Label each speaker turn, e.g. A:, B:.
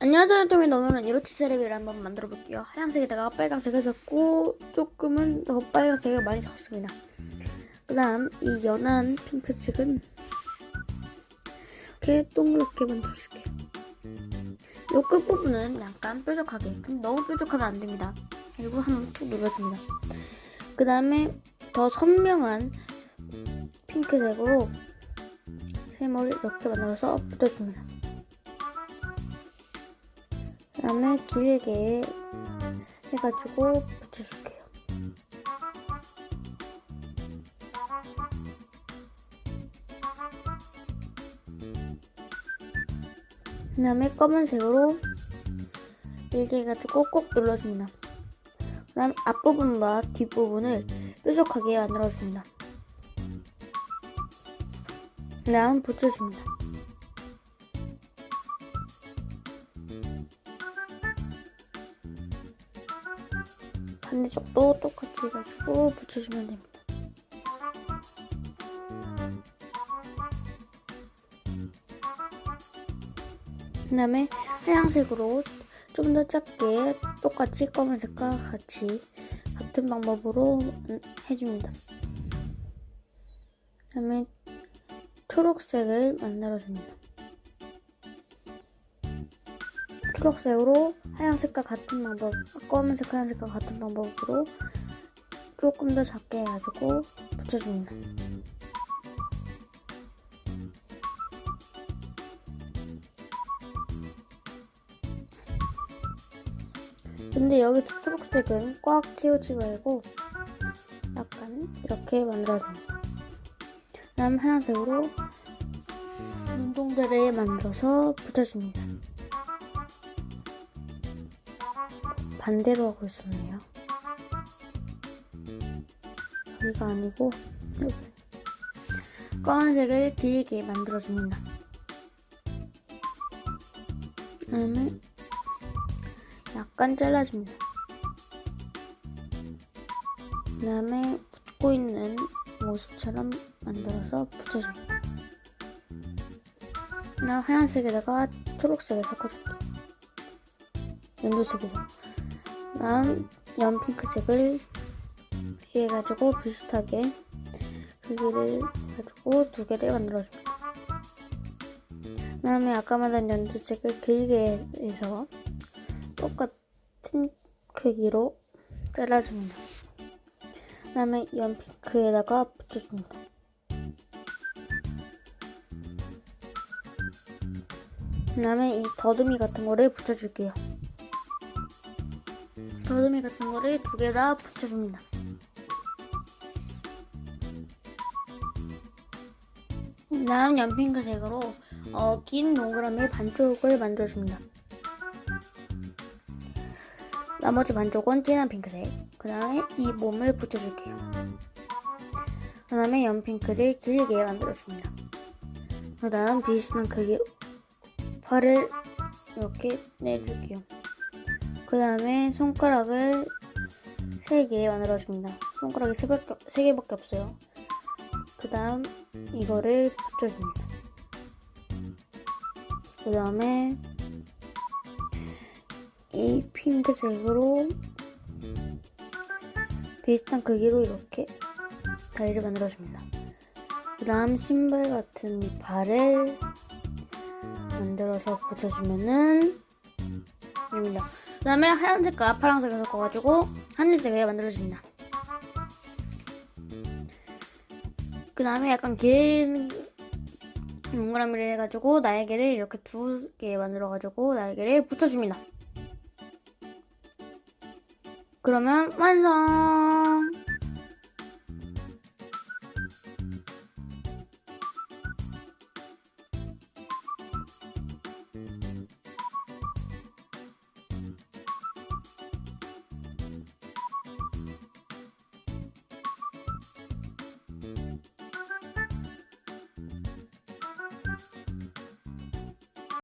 A: 안녕하세요 토미 오늘은 이로치 세레비를 한번 만들어 볼게요. 하얀색에다가 빨간색을 섞고 조금은 더 빨간색을 많이 섞습니다. 그 다음 이 연한 핑크색은 이렇게 동그랗게 만들어줄게요. 요 끝부분은 약간 뾰족하게 근데 너무 뾰족하면 안 됩니다. 그리고 한번 툭 눌러줍니다. 그 다음에 더 선명한 핑크색으로 세모를 이렇게 만들어서 붙여줍니다 그 다음에 길게 해가지고 붙여줄게요. 그 다음에 검은색으로 길게 해가지고 꼭 눌러줍니다. 그 다음 앞부분과 뒷부분을 뾰족하게 만들어줍니다. 그 다음 붙여줍니다. 반대쪽도 똑같이 해가지고 붙여주면 됩니다. 그 다음에 하얀색으로 좀 더 작게 똑같이 검은색과 같이 같은 방법으로 해줍니다. 그 다음에 초록색을 만들어줍니다. 초록색으로 하얀색과 같은 방법, 검은색 하얀색과 같은 방법으로 조금 더 작게 해가지고 붙여줍니다. 근데 여기서 초록색은 꽉 채우지 말고 약간 이렇게 만들어줍니다. 다음 하얀색으로 운동대를 만들어서 붙여줍니다. 반대로 하고 있었네요. 여기가 아니고 여기. 검은색을 길게 만들어줍니다. 그다음에 약간 잘라줍니다. 그 다음에 붙고 있는 모습처럼 만들어서 붙여줍니다. 나 하얀색에다가 초록색을 섞어줄게요. 연두색이죠. 다음 연핑크색을 해가지고 비슷하게 크기를 가지고 두 개를 만들어줍니다. 그 다음에 아까 만든 연두색을 길게 해서 똑같은 크기로 잘라줍니다. 그 다음에 연핑크에다가 붙여줍니다. 그 다음에 이 더듬이 같은 거를 붙여줄게요. 더듬이 같은 거를 두 개 다 붙여줍니다. 다음 연핑크색으로 어, 긴 동그라미 반쪽을 만들어줍니다. 나머지 반쪽은 진한 핑크색. 그 다음에 이 몸을 붙여줄게요. 그 다음에 연핑크를 길게 만들어줍니다. 그 다음 비슷한 크기 팔을 이렇게 내줄게요. 그 다음에 손가락을 3개 만들어줍니다. 손가락이 3개밖에, 3개밖에 없어요. 그 다음 이거를 붙여줍니다. 그 다음에 이 핑크색으로 비슷한 크기로 이렇게 다리를 만들어줍니다. 그 다음 신발 같은 이 발을 만들어서 붙여주면은 됩니다. 그 다음에 하얀색과 파란색을 섞어가지고 하늘색을 만들어줍니다. 그 다음에 약간 긴 동그라미를 해가지고 날개를 이렇게 두 개 만들어가지고 날개를 붙여줍니다. 그러면 완성! Thank you.